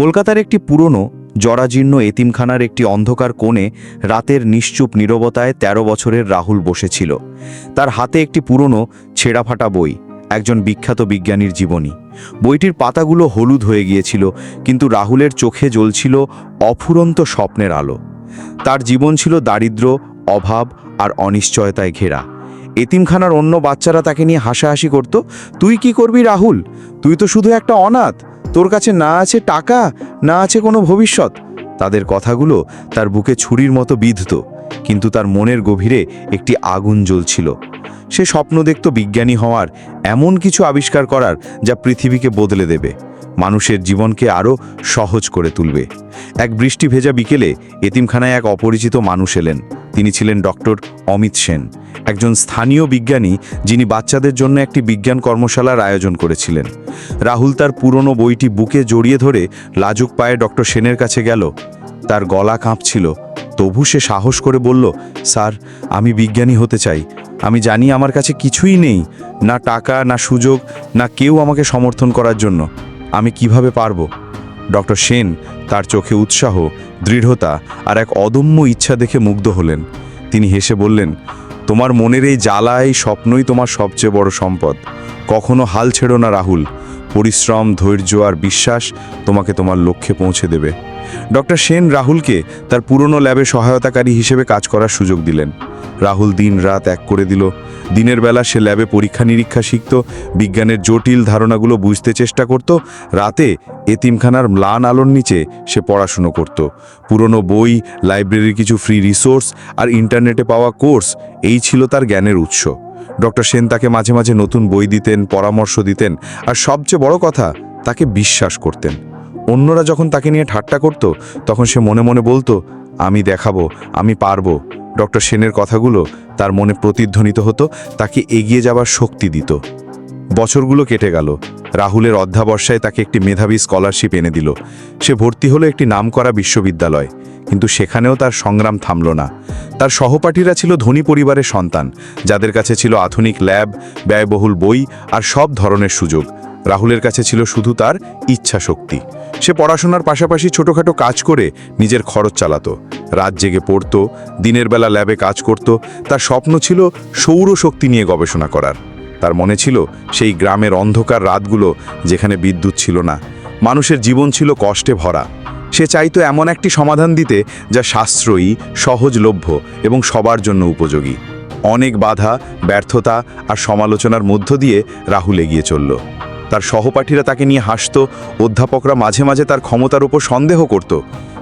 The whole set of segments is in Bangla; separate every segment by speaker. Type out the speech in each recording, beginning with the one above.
Speaker 1: কলকাতার একটি পুরনো, জরাজীর্ণ এতিমখানার একটি অন্ধকার কোণে রাতের নিশ্চুপ নীরবতায় ১৩ বছরের রাহুল বসেছিল। তার হাতে একটি পুরনো, ছেঁড়াফাটা বই, একজন বিখ্যাত বিজ্ঞানীর জীবনী। বইটির পাতাগুলো হলুদ হয়ে গিয়েছিল, কিন্তু রাহুলের চোখে জ্বলছিল অফুরন্ত স্বপ্নের আলো। তার জীবন ছিল দারিদ্র, অভাব আর অনিশ্চয়তায় ঘেরা। এতিমখানার অন্য বাচ্চারা তাকে নিয়ে হাসাহাসি করত, তুই কি করবি রাহুল? তুই তো শুধু একটা অনাথ। তোর কাছে না আছে টাকা, না আছে কোনো ভবিষ্যৎ। তাদের কথাগুলো তার বুকে ছুরির মতো বিধত, কিন্তু তার মনের গভীরে একটি আগুন জ্বলছিল। সে স্বপ্ন দেখত বিজ্ঞানী হওয়ার এমন কিছু আবিষ্কার করার যা পৃথিবীকে বদলে দেবে। মানুষের জীবনকে আরও সহজ করে তুলবে। এক বৃষ্টি ভেজা বিকেলে এতিমখানায় এক অপরিচিত মানুষ এলেন। তিনি ছিলেন ডক্টর অমিত সেন, একজন স্থানীয় বিজ্ঞানী যিনি বাচ্চাদের জন্য একটি বিজ্ঞান কর্মশালার আয়োজন করেছিলেন। রাহুল তার পুরনো বইটি বুকে জড়িয়ে ধরে লাজুক পায়ে ডক্টর সেনের কাছে গেল। তার গলা কাঁপছিল। তবু সে সাহস করে বলল, স্যার, আমি বিজ্ঞানী হতে চাই। আমি জানি আমার কাছে কিছুই নেই, না টাকা, না সুযোগ, না কেউ আমাকে সমর্থন করার জন্য। আমি কীভাবে পারব? ডক্টর সেন তার চোখে উৎসাহ, দৃঢ়তা আর এক অদম্য ইচ্ছা দেখে মুগ্ধ হলেন। তিনি হেসে বললেন, তোমার মনের এই জ্বালা এই স্বপ্নই তোমার সবচেয়ে বড় সম্পদ। কখনো হাল ছেড়ো না রাহুল। পরিশ্রম, ধৈর্য আর বিশ্বাস তোমাকে তোমার লক্ষ্যে পৌঁছে দেবে। ডক্টর সেন রাহুলকে তার পুরনো ল্যাবে সহায়তাকারী হিসেবে কাজ করার সুযোগ দিলেন। রাহুল দিন রাত এক করে দিল। দিনের বেলা সে ল্যাবে পরীক্ষা নিরীক্ষা শিখত, বিজ্ঞানের জটিল ধারণাগুলো বুঝতে চেষ্টা করত, রাতে এতিমখানার ম্লান আলোর নিচে সে পড়াশুনো করত। পুরনো বই, লাইব্রেরির কিছু ফ্রি রিসোর্স আর ইন্টারনেটে পাওয়া কোর্স এই ছিল তার জ্ঞানের উৎস। ডক্টর সেন তাকে মাঝে মাঝে নতুন বই দিতেন, পরামর্শ দিতেন আর সবচেয়ে বড় কথা, তাকে বিশ্বাস করতেন। অন্যরা যখন তাকে নিয়ে ঠাট্টা করত, তখন সে মনে মনে বলতো, আমি দেখাবো, আমি পারব। ডক্টর সেনের কথাগুলো তার মনে প্রতিধ্বনিত হতো, তাকে এগিয়ে যাবার শক্তি দিত। বছরগুলো কেটে গেল। রাহুলের অধ্যাবর্ষায় তাকে একটি মেধাবী স্কলারশিপ এনে দিল। সে ভর্তি হলো একটি নামকরা বিশ্ববিদ্যালয়। কিন্তু সেখানেও তার সংগ্রাম থামল না। তার সহপাঠীরা ছিল ধনী পরিবারের সন্তান, যাদের কাছে ছিল আধুনিক ল্যাব, ব্যয়বহুল বই আর সব ধরনের সুযোগ। রাহুলের কাছে ছিল শুধু তার ইচ্ছা শক্তি। সে পড়াশোনার পাশাপাশি ছোটোখাটো কাজ করে নিজের খরচ চালাতো। রাত জেগে পড়ত, দিনের বেলা ল্যাবে কাজ করত, তার স্বপ্ন ছিল সৌরশক্তি নিয়ে গবেষণা করার। তার মনে ছিল সেই গ্রামের অন্ধকার রাতগুলো যেখানে বিদ্যুৎ ছিল না, মানুষের জীবন ছিল কষ্টে ভরা। সে চাইতো এমন একটি সমাধান দিতে যা সাশ্রয়ী, সহজলভ্য এবং সবার জন্য উপযোগী। অনেক বাধা, ব্যর্থতা আর সমালোচনার মধ্য দিয়ে রাহুল এগিয়ে চলল। তার সহপাঠীরা তাকে নিয়ে হাসত, অধ্যাপকরা মাঝে মাঝে তার ক্ষমতার উপর সন্দেহ করত।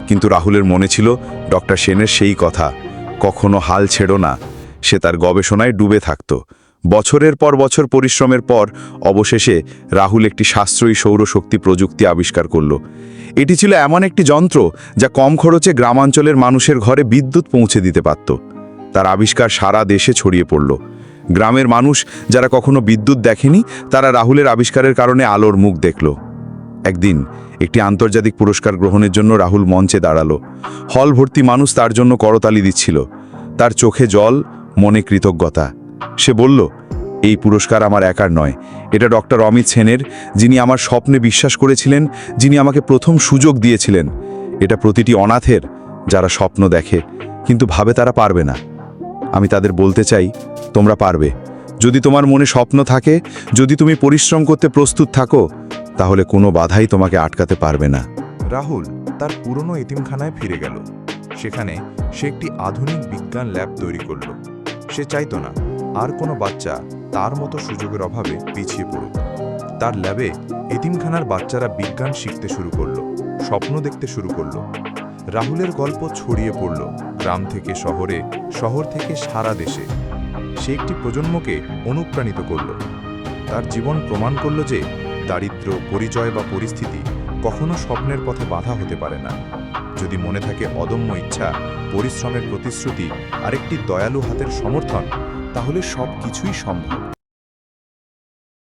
Speaker 1: কিন্তু রাহুলের মনে ছিল, ডক্টর সেনের সেই কথা, কখনো হাল ছেড়ো না। সে তার গবেষণায় ডুবে থাকত। বছরের পর বছর পরিশ্রমের পর অবশেষে রাহুল একটি সাশ্রয়ী সৌরশক্তি প্রযুক্তি আবিষ্কার করল। এটি ছিল এমন একটি যন্ত্র যা কম খরচে গ্রামাঞ্চলের মানুষের ঘরে বিদ্যুৎ পৌঁছে দিতে পারত। তার আবিষ্কার সারা দেশে ছড়িয়ে পড়ল। গ্রামের মানুষ যারা কখনো বিদ্যুৎ দেখেনি, তারা রাহুলের আবিষ্কারের কারণে আলোর মুখ দেখল। একদিন একটি আন্তর্জাতিক পুরস্কার গ্রহণের জন্য রাহুল মঞ্চে দাঁড়াল। হল ভর্তি মানুষ তার জন্য করতালি দিচ্ছিল। তার চোখে জল, মনে কৃতজ্ঞতা। সে বলল, এই পুরস্কার আমার একার নয়। এটা ডক্টর অমিত সেনের, যিনি আমার স্বপ্নে বিশ্বাস করেছিলেন, যিনি আমাকে প্রথম সুযোগ দিয়েছিলেন। এটা প্রতিটি অনাথের যারা স্বপ্ন দেখে, কিন্তু ভাবে তারা পারবে না। আমি তাদের বলতে চাই, তোমরা পারবে। যদি তোমার মনে স্বপ্ন থাকে, যদি তুমি পরিশ্রম করতে প্রস্তুত থাকো, তাহলে কোনো বাধাই তোমাকে আটকাতে পারবে না।
Speaker 2: রাহুল তার পুরনো এতিমখানায় ফিরে গেল। সেখানে সে একটি আধুনিক বিজ্ঞান ল্যাব তৈরি করল। সে চাইতো না আর কোনো বাচ্চা তার মতো সুযোগের অভাবে পিছিয়ে পড়ুক। তার ল্যাবে এতিমখানার বাচ্চারা বিজ্ঞান শিখতে শুরু করল, স্বপ্ন দেখতে শুরু করল রাহুলের গল্প ছড়িয়ে পড়ল গ্রাম থেকে শহরে, শহর থেকে সারা দেশে। সে একটি প্রজন্মকে অনুপ্রাণিত করল। তার জীবন প্রমাণ করল যে দারিদ্র্য পরিচয় বা পরিস্থিতি কখনো স্বপ্নের পথে বাধা হতে পারে না। যদি মনে থাকে অদম্য ইচ্ছা, পরিশ্রমের প্রতিশ্রুতি আর একটি দয়ালু হাতের সমর্থন, তাহলে সব কিছুই সম্ভব।